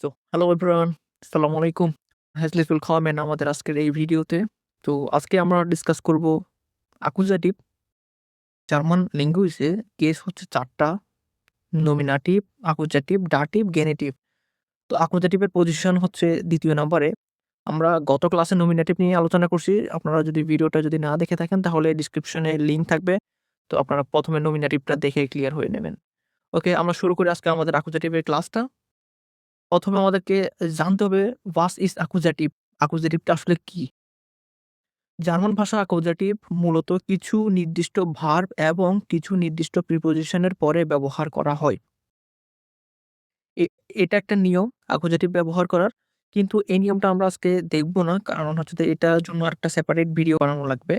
So hello everyone আসসালামু আলাইকুম। হ্যাজলিস ওয়েলকামেন আমাদের আজকের এই ভিডিওতে। তো আজকে আমরা ডিসকাস করব আকুজাটিভ জার্মান ল্যাঙ্গুয়েজে কেস হচ্ছে চারটা। নমিনাটিভ আকুজাটিভ ডাটিভ গেনেটিভ তো আকুজাটিভের পজিশন হচ্ছে দ্বিতীয় নম্বরে। আমরা গত ক্লাসে নমিনেটিভ নিয়ে আলোচনা করছি। আপনারা যদি ভিডিওটা যদি না দেখে থাকেন, তাহলে ডিসক্রিপশনে লিঙ্ক থাকবে। তো আপনারা প্রথমে নমিনেটিভটা দেখে ক্লিয়ার হয়ে নেবেন। ওকে আমরা শুরু করি আজকে আমাদের আকুজাটিভের ক্লাসটা প্রথমে আমাদেরকে জানতে হবে ওয়াস ইজ আকুজাটিভ আকুজাটিভটা আসলে কি? জার্মান ভাষা আকুজাটিভ মূলত কিছু নির্দিষ্ট ভার্ব এবং কিছু নির্দিষ্ট প্রিপোজিশনের পরে ব্যবহার করা হয়। এটা একটা নিয়ম আকুজাটিভ ব্যবহার করার। কিন্তু এই নিয়মটা আমরা আজকে দেখব না, কারণ হচ্ছে এটার জন্য একটা সেপারেট ভিডিও বানানো লাগবে।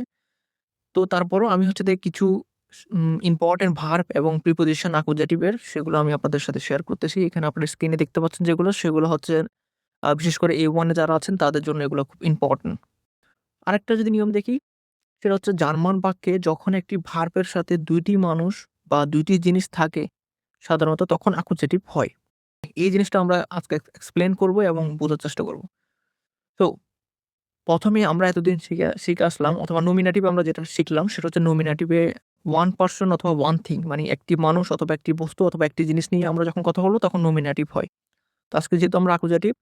তো তারপরও আমি হচ্ছে কিছু ইম্পর্টেন্ট ভার্ব এবং প্রিপোজিশন আকুজাটিভের সেগুলো আমি আপনাদের সাথে শেয়ার করতেছি। এখানে আপনার স্ক্রিনে দেখতে পাচ্ছেন যেগুলো, সেগুলো হচ্ছে বিশেষ করে এ ওয়ানে যারা আছেন তাদের জন্য এগুলো খুব ইম্পর্টেন্ট আরেকটা যদি নিয়ম দেখি, সেটা হচ্ছে জার্মান বাক্যে যখন একটি ভার্বের সাথে দুইটি মানুষ বা দুইটি জিনিস থাকে, সাধারণত তখন আকুজেটিভ হয়। এই জিনিসটা আমরা আজকে এক্সপ্লেন করব এবং বোঝার চেষ্টা করব। তো, প্রথমে আমরা এতদিন শিখে শিখে আসলাম, অথবা নমিনাটিভ আমরা যেটা শিখলাম, সেটা হচ্ছে নমিনাটিভে ওয়ান পার্সন অথবা ওয়ান থিং মানে একটি মানুষ অথবা একটি বস্তু অথবা একটি জিনিস নিয়ে আমরা যখন কথা বলব তখন নমিনাটিভ হয়। তো আজকে যেহেতু আমরা আকুজেটিভ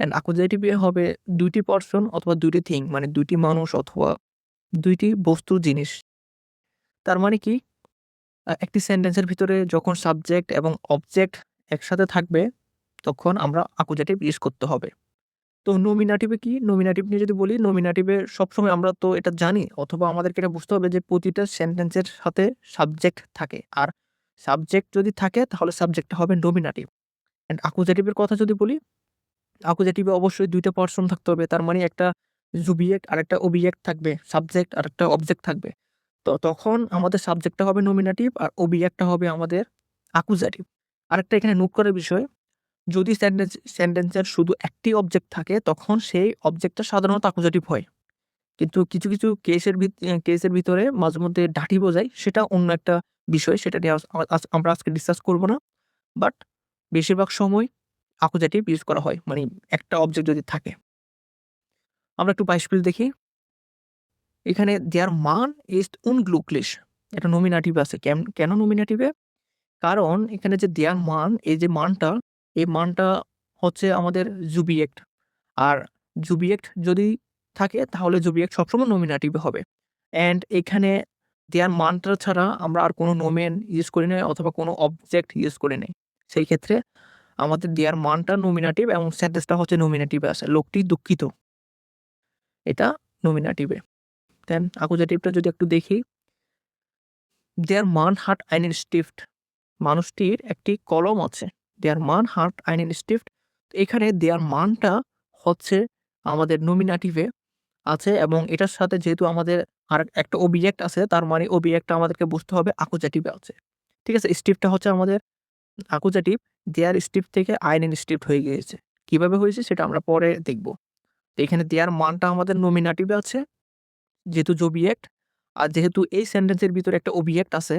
অ্যান্ড আকুজেটিভে হবে দুইটি পার্সন অথবা দুইটি থিং মানে দুইটি মানুষ অথবা দুইটি বস্তু জিনিস। তার মানে কি? একটি সেন্টেন্সের ভিতরে যখন সাবজেক্ট এবং অবজেক্ট একসাথে থাকবে, তখন আমরা আকুজেটিভ ইউজ করতে হবে। তো নমিনাটিভে কি? নমিনাটিভ নিয়ে যদি বলি নমিনাটিভে সবসময় আমরা তো এটা জানি, অথবা আমাদেরকে এটা বুঝতে হবে যে প্রতিটা সেন্টেন্সের সাথে সাবজেক্ট থাকে। আর সাবজেক্ট যদি থাকে, তাহলে সাবজেক্টটা হবে নমিনাটিভ অ্যান্ড আকুজেটিভের কথা যদি বলি আকুজেটিভে অবশ্যই দুইটা পার্সন থাকতে হবে। তার মানে একটা জুবিয়েক্ট আর একটা ওবিয়েক্ট থাকবে। সাবজেক্ট আর একটা অবজেক্ট থাকবে। তো তখন আমাদের সাবজেক্টটা হবে নমিনাটিভ আর ওবিয়েক্টটা হবে আমাদের আকুজেটিভ আরেকটা এখানে নোট করার বিষয় যদি সেন্টেন্স সেন্টেন্সের শুধু একটি অবজেক্ট থাকে, তখন সেই অবজেক্টটা সাধারণত আকুজেটিভ হয়। কিন্তু কিছু কিছু কেসের কেসের ভিতরে মাঝে মধ্যে ডাটি বোঝায়, সেটা অন্য একটা বিষয়, সেটা নিয়ে আমরা আজকে ডিসকাস করব না। বাট বেশিরভাগ সময় আকুজেটিভ ইউজ করা হয় মানে একটা অবজেক্ট যদি থাকে। আমরা একটু বাইশপিল দেখি। এখানে দেয়ার মান ইজ উনগ্লুকলিশ এটা নমিনাটিভ আছে। কেন নমিনাটিভে কারণ এখানে যে দেয়ার মান, এই যে মানটা এই মানটা হচ্ছে আমাদের জুবিয়েক্ট আর জুবিয়েক্ট যদি থাকে, তাহলে জুবিয়েক্ট সবসময় নমিনাটিভে হবে। অ্যান্ড এখানে দেয়ার মানটা ছাড়া আমরা আর কোনো নোমেন ইউজ করি নাই, অথবা কোনো অবজেক্ট ইউজ করি নাই। সেই ক্ষেত্রে আমাদের দেয়ার মানটা নমিনাটিভ এবং সেন্টেন্সটা হচ্ছে নমিনাটিভে আছে লোকটি দুঃখিত। এটা নমিনাটিভে দেন আকুজেটিভটা যদি একটু দেখি। দেয়ার মান হার্ট আইনের স্টিফট মানুষটির একটি কলম আছে। দেয়ার মান হার্ট আইন আইনের স্টিফট এখানে দেয়ার মানটা হচ্ছে আমাদের নমিনাটিভে আছে এবং এটার সাথে যেহেতু আমাদের আর একটা ওবিজেক্ট আছে, তার মানে ওবিজেক্টটা আমাদেরকে বুঝতে হবে আকুজাটিভে আছে। ঠিক আছে? স্টিফটা হচ্ছে আমাদের আকুজাটিভ দেয়ার স্টিফ থেকে আইনের স্টিফট হয়ে গিয়েছে। কীভাবে হয়েছে সেটা আমরা পরে দেখব। তো এখানে দেয়ার মানটা আমাদের নমিনাটিভে আছে, যেহেতু জবিয়েক্ট আর যেহেতু এই সেন্টেন্সের ভিতরে একটা ওবিয়েক্ট আছে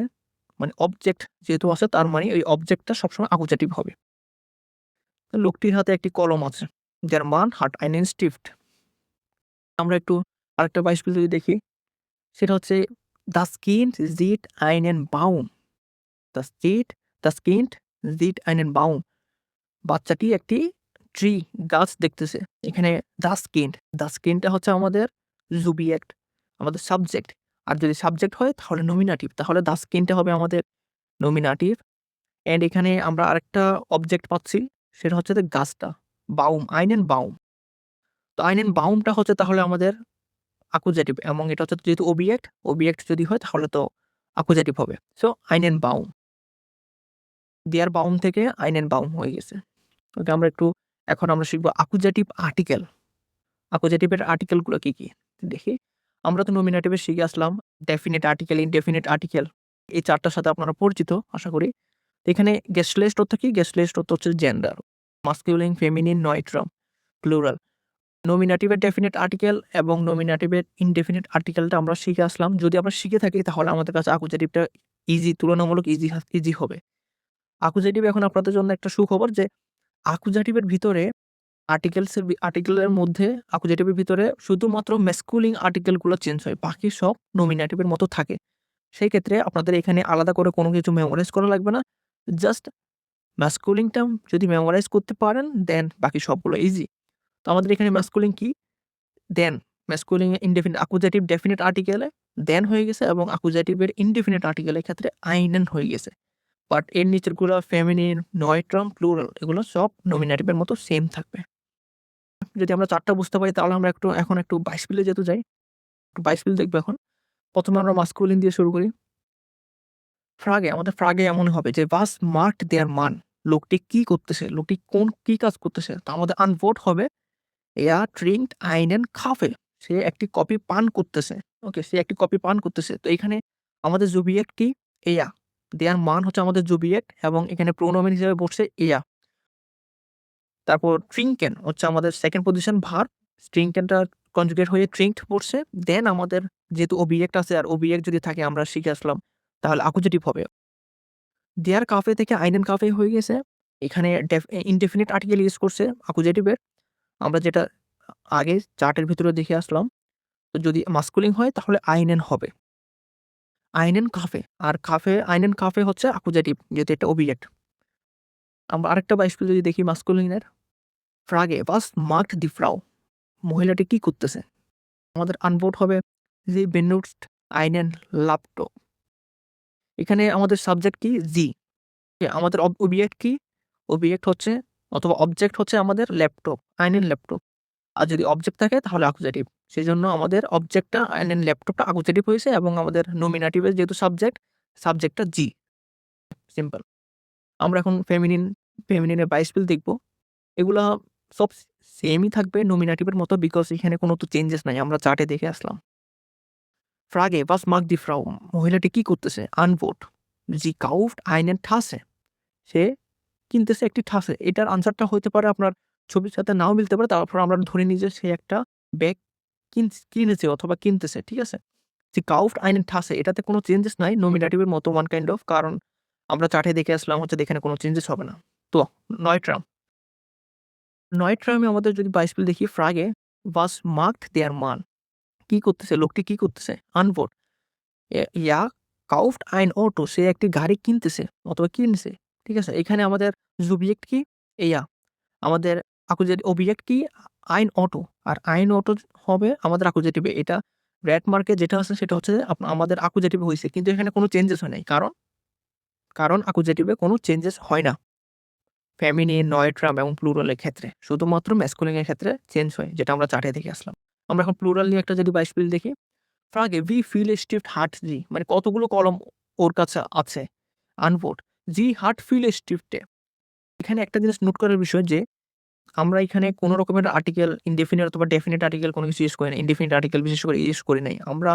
মানে অবজেক্ট যেহেতু আছে, তার মানে ওই অবজেক্টটা সবসময় আকুজাটিভ হবে। লোকটির হাতে একটি কলম আছে, যার মান হার্ট আইনেন স্টিফট আমরা একটু আরেকটা বাইশ যদি দেখি, সেটা হচ্ছে দ্য স্কিন জিট আইনেন বাউম দ্য স্কিট দ্য স্কিন্ট জিট আইনেন বাউম বাচ্চাটি একটি ট্রি গাছ দেখতেছে, এখানে দ্য স্কিন্ট দ্য স্কিনটা হচ্ছে আমাদের জুবিয়েক্ট আমাদের সাবজেক্ট আর যদি সাবজেক্ট হয়, তাহলে নমিনাটিভ তাহলে দ্য স্কিনটা হবে আমাদের নমিনাটিভ অ্যান্ড এখানে আমরা আরেকটা অবজেক্ট পাচ্ছি, সেটা হচ্ছে গাছটা বাউম আইনেন বাউম তো আইনেন বাউমটা হচ্ছে তাহলে আমাদের আকুজেটিভ এবং এটা হচ্ছে যেহেতু ওবিয়েক্ট ওবিয়েক্ট যদি হয়, তাহলে তো আকুজেটিভ হবে। সো আইনেন বাউম দেয়ার বাউম থেকে আইনেন বাউম হয়ে গেছে। ওকে আমরা একটু, এখন আমরা শিখব আকুজেটিভ আর্টিকেল আকুজেটিভের আর্টিকেলগুলো কী কী? দেখি। আমরা তো নমিনেটিভে শিখে আসলাম। ডেফিনেট আর্টিকেল ইনডেফিনেট আর্টিকেল এই চারটার সাথে আপনারা পরিচিত, আশা করি। এখানে গেস্টলেস্ট অর্থ কি? গেস্টলেস্ট অর্থ হচ্ছে জেন্ডার মাস্কিউলিন ফেমিনিন নয়ট্রাম প্লুরাল নমিনেটিভের ডেফিনেট আর্টিকেল এবং নমিনেটিভের ইনডেফিনেট আর্টিকেলটা আমরা শিখে আসলাম। যদি আমরা শিখে থাকি, তাহলে আমাদের কাছে আকুজেটিভটা ইজি তুলনামূলক ইজি ইজি হবে। আকুজেটিভ এখন আপনাদের জন্য একটা সুখবর যে আকুজাটিভের ভিতরে আর্টিকেলসের আর্টিকেলের মধ্যে অ্যাকুজেটিভের ভিতরে শুধুমাত্র ম্যাসকুলিন আর্টিকেলগুলো চেঞ্জ হয়। বাকি সব নমিনেটিভের মতো থাকে। সেই ক্ষেত্রে আপনাদের এখানে আলাদা করে কোনো কিছু মেমোরাইজ করা লাগবে না। জাস্ট ম্যাসকুলিন টার্ম যদি মেমোরাইজ করতে পারেন দেন বাকি সবগুলো ইজি। তো আমাদের এখানে ম্যাসকুলিন কি? দেন ম্যাসকুলিন ইনডেফিনিট আকুজাটিভ ডেফিনিট আর্টিকেলে দেন হয়ে গেছে এবং আকুজাটিভের ইনডেফিনিট আর্টিকেলের ক্ষেত্রে আইনেন হয়ে গেছে। বাট এর নিচেরগুলো ফেমিনিন, নয়ট্রাম, প্লুরাল এগুলো সব নমিনেটিভের মতো সেম থাকবে। যদি আমরা ৪ টা বুঝতে পারি, তাহলে আমরা একটু, এখন একটু বাইসপিলে যেহেতু যাই। একটু বাইসপিল দেখব এখন। প্রথমে আমরা মাস্কুলিন দিয়ে শুরু করি। ফ্রাগে আমাদের ফ্রাগে এমন হবে যে বাস marked দেয়ার মান। লোকটি কি করতেছে? লোকটি কোন, কি কাজ করতেছে? তা আমাদের আনভোট হবে er আইন einen খাফে সে একটি কপি পান করতেছে। ওকে সে একটি কপি পান করতেছে। তো এখানে আমাদের জুবিয়েক্ট er দেয়ার মান হচ্ছে আমাদের জুবিয়েক্ট এবং এখানে প্রোনোমেন হিসেবে বসছে er তারপর trinken হচ্ছে আমাদের সেকেন্ড পজিশন ভার্ব। trinkenটা কনজুগেট হয়ে ট্রিঙ্কড পড়ছে। দেন আমাদের যেহেতু ওবিয়েক্ট আছে আর ওবিয়েক্ট যদি থাকে আমরা শিখে আসলাম, তাহলে আকুজেটিভ হবে। দেয়ার কাফে থেকে einen কাফে হয়ে গেছে। এখানে ডেফ ইনডেফিনিট আর্টিকেল ইউজ করছে আকুজেটিভের। আমরা যেটা আগে চার্টের ভিতরে দেখে আসলাম। তো যদি মাস্কুলিং হয় তাহলে einen হবে। einen কাফে আর কাফে einen কাফে হচ্ছে আকুজেটিভ যেহেতু এটা ওবিয়েক্ট। আমরা আরেকটা বাইসপিল যদি দেখি মাস্কুলিনের। ফ্রাগে was marked দি Frau মহিলাটি কি করতেছে? আমাদের আনভোট হবে sie benutzt einen Laptop এখানে আমাদের সাবজেক্ট কি? জি আমাদের অব ওবিয়েক্ট কি? ওবিয়েক্ট হচ্ছে অথবা অবজেক্ট হচ্ছে আমাদের ল্যাপটপ, einen ল্যাপটপ। আর যদি অবজেক্ট থাকে তাহলে আকুজেটিভ। সেই জন্য আমাদের অবজেক্টটা einen ল্যাপটপটা আকুজেটিভ হয়েছে এবং আমাদের নমিনেটিভের যেহেতু সাবজেক্ট, সাবজেক্টটা জি সিম্পল। আমরা এখন ফেমিনিন, ফেমিনিনের বাইসপিল দেখব। এগুলা সব সেমই থাকবে নমিনেটিভের মতো বিকজ এখানে কোনো তো চেঞ্জেস নাই। আমরা চার্টে দেখে আসলাম। ফ্রাগে, was marked die Frau মহিলাটি কি করতেছে? আনভোট sie kauft einen Tasse সে কিনতেছে একটি ঠাসে। এটার আনসারটা হইতে পারে আপনার ছবির সাথে নাও মিলতে পারে। তারপর আমরা ধরে নিই যে সে একটা ব্যাগ কিন, কিনেছে অথবা কিনতেছে। ঠিক আছে? sie kauft einen ঠাসে এটাতে কোনো চেঞ্জেস নাই নমিনেটিভের মতো ওয়ান কাইন্ড অফ কারণ আমরা চার্টে দেখে আসলাম হচ্ছে এখানে কোনো চেঞ্জেস হবে না। তো নয়ট্রাম। নয়ট্রামে আমাদের যদি বাইসপিল দেখি ফ্রাগে was marked দেয়ার মান কি করতেছে? লোকটি কি করতেছে? আনভোট ইয়া er আইন অটো, সে একটি গাড়ি কিনতেছে অথবা কিনছে। ঠিক আছে? এখানে আমাদের জুবিয়েক্ট কি? er আমাদের আকুজেটিভ ওবিয়েক্ট কি? আইন অটো আর আইন অটো হবে আমাদের আকুজেটিভে। এটা রেড মার্কে যেটা আছে সেটা হচ্ছে আমাদের আকুজেটিভ হয়েছে কিন্তু এখানে কোনো চেঞ্জেস হয় নাই। কারণ কারণ আকুজেটিভে কোনো চেঞ্জেস হয় না। ফেমিনিন, নয়ট্রাম এবং প্লুরালের ক্ষেত্রে। শুধুমাত্র ম্যাসকুলিনের ক্ষেত্রে চেঞ্জ হয় যেটা আমরা চার্টে দেখে আসলাম। আমরা এখন প্লুরাল নিয়ে একটা যদি বাইসপিল দেখি। ফ্রাগে ভি ফিল Stift হার্ট জি মানে কতগুলো কলম ওর কাছে আছে? আনভোট জি হার্ট ফিল Stifte এখানে একটা জিনিস নোট করার বিষয় যে আমরা এখানে কোনো রকমের আর্টিকেল ইনডেফিনিট অথবা ডেফিনেট আর্টিকেল কোনো কিছু ইউজ করি না। ইনডেফিনিট আর্টিকেল বিশেষ করে ইউজ করি নাই। আমরা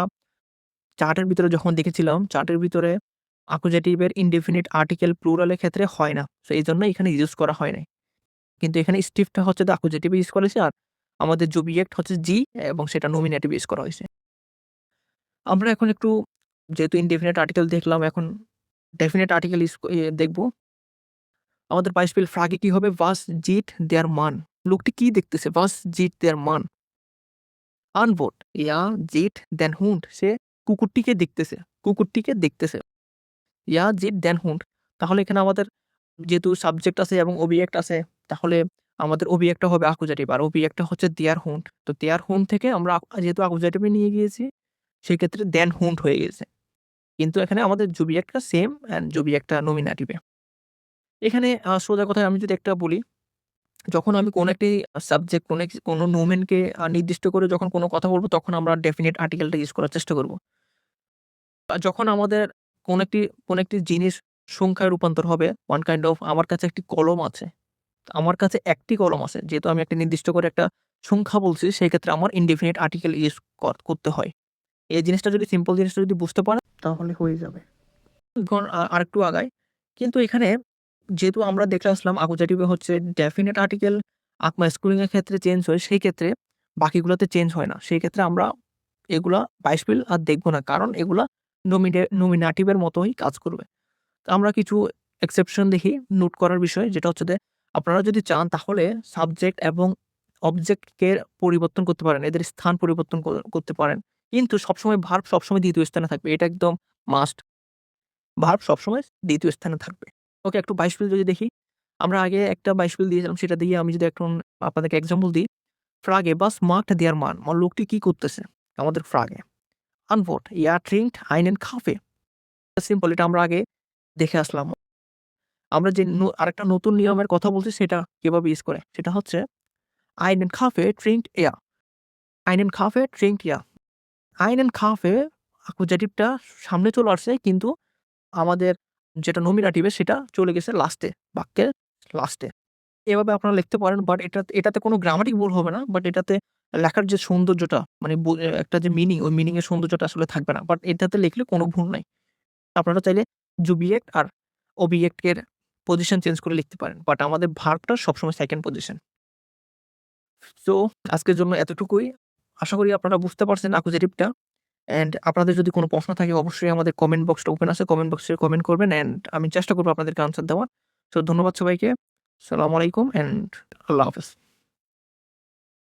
চার্টের ভিতরে যখন দেখেছিলাম চার্টের ভিতরে আকুজেটিভের ইনডেফিনিট আর্টিকেল প্লুরালের ক্ষেত্রে হয় না। সো এইজন্য এখানে ইউজ করা হয় নাই। কিন্তু এখানে স্টিফটা হচ্ছে দ্যা আকুজেটিভে ইউজ করেছে আর আমাদের জুবিয়েক্ট হচ্ছে জি এবং সেটা নমিনেটিভ ইউজ করা হয়েছে। আমরা এখন একটু যেহেতু ইনডেফিনিট আর্টিকেল দেখলাম, এখন ডেফিনেট আর্টিকেল ইউজ দেখব। আমাদের বাইসপিল ফ্রাগে কি হবে? was sieht দেয়ার মান লোকটি কি দেখতেছে? was জিট দেয়ার মান আনভোট ইয়া sieht দেন Hund সে কুকুরটিকে দেখতেছে। কুকুরটিকে দেখতেছে। Er sieht den Hund তাহলে এখানে আমাদের যেহেতু সাবজেক্ট আছে এবং ওবিয়েক্ট আছে তাহলে আমাদের ওবিয়েক্টটা হবে আকুজাটিভ আর ওবিয়েক্টটা হচ্ছে দেয়ার Hund তো দেয়ার Hund থেকে আমরা যেহেতু আকুজাটিভে নিয়ে গিয়েছি সেক্ষেত্রে দেন Hund হয়ে গেছে। কিন্তু এখানে আমাদের জুবি একটা সেম অ্যান্ড জুবি একটা নমিনেটিভে। এখানে সোজা কথায় আমি যদি একটা বলি, যখন আমি কোনো একটি সাবজেক্ট কোনো কোনো নোমেনকে নির্দিষ্ট করে যখন কোনো কথা বলব তখন আমরা ডেফিনেট আর্টিকেলটা ইউজ করার চেষ্টা করব। যখন আমাদের কোনো একটি কোনো একটি জিনিস সংখ্যায় রূপান্তর হবে ওয়ান কাইন্ড অফ আমার কাছে একটি কলম আছে। আমার কাছে একটি কলম আছে। যেহেতু আমি একটা নির্দিষ্ট করে একটা সংখ্যা বলছি, সেই ক্ষেত্রে আমার ইনডেফিনিট আর্টিকেল ইউজ কর, করতে হয়। এই জিনিসটা যদি সিম্পল জিনিসটা যদি বুঝতে পারেন, তাহলে হয়ে যাবে। আরেকটু আগাই। কিন্তু এখানে যেহেতু আমরা দেখে আসলাম আকুজেটিভে হচ্ছে ডেফিনেট আর্টিকেল আক ম্যাসকুলিন এর ক্ষেত্রে চেঞ্জ হয়, সেই ক্ষেত্রে বাকিগুলোতে চেঞ্জ হয় না। সেই ক্ষেত্রে আমরা এগুলা বাইসপিল আর দেখব না। কারণ এগুলা নমিনে নমিনেটিভের মতোই কাজ করবে। তো আমরা কিছু এক্সেপশন দেখি নোট করার বিষয়, যেটা হচ্ছে যে, আপনারা যদি চান তাহলে সাবজেক্ট এবং অবজেক্টকে পরিবর্তন করতে পারেন। এদের স্থান পরিবর্তন করতে পারেন। কিন্তু সবসময় ভার্ব সবসময় দ্বিতীয় স্থানে থাকবে। এটা একদম মাস্ট। ভার্ব সবসময় দ্বিতীয় স্থানে থাকবে। ওকে একটু বাইশপিল যদি দেখি। আমরা আগে একটা বাইশপিল দিয়েছিলাম, সেটা দিয়ে আমি যদি এখন আপনাদেরকে এক্সাম্পল দিই। ফ্রাগে বাস মাগট দেয়ার মান। মানে লোকটি কি করতেছে? আমাদের ফ্রাগে। Antwort: Er আইন einen Kaffee. সিম্পল এটা আমরা আগে দেখে আসলাম। আমরা যে আরেকটা নতুন নিয়মের কথা বলছি সেটা কীভাবে ইউজ করে? সেটা হচ্ছে আইন এন্ড কাফে einen Kaffee trinkt er. einen Kaffee ইয়া er. einen Kaffee অ্যাকুজেটিভটা সামনে চলে আসছে কিন্তু আমাদের যেটা নমিনেটিভে সেটা চলে গেছে লাস্টে, বাক্যের লাস্টে। এভাবে আপনারা লিখতে পারেন বাট এটা এটাতে কোনো গ্রামাটিক ভুল হবে না। বাট এটাতে লেখার যে সৌন্দর্যটা মানে একটা যে মিনিং ওই মিনিং এর সৌন্দর্যটা আসলে থাকবে না। বাট এটাতে লিখলে কোনো ভুল নাই। আপনারা চাইলে জুবিয়েক্ট আর অবিয়েক্ট এর পজিশন চেঞ্জ করে লিখতে পারেন। বাট আমাদের ভার্বটা সবসময় সেকেন্ড পজিশন। সো আজকের জন্য এতটুকুই। আশা করি আপনারা বুঝতে পারছেন অ্যাকুজেটিভটা। অ্যান্ড আপনাদের যদি কোনো প্রশ্ন থাকে, অবশ্যই আমাদের কমেন্ট বক্সটা ওপেন আছে। কমেন্ট বক্সে কমেন্ট করবেন অ্যান্ড আমি চেষ্টা করব আপনাদেরকে আনসার দেওয়ার। সো ধন্যবাদ সবাইকে। আসসালামু আলাইকুম অ্যান্ড আল্লাহ হাফেজ।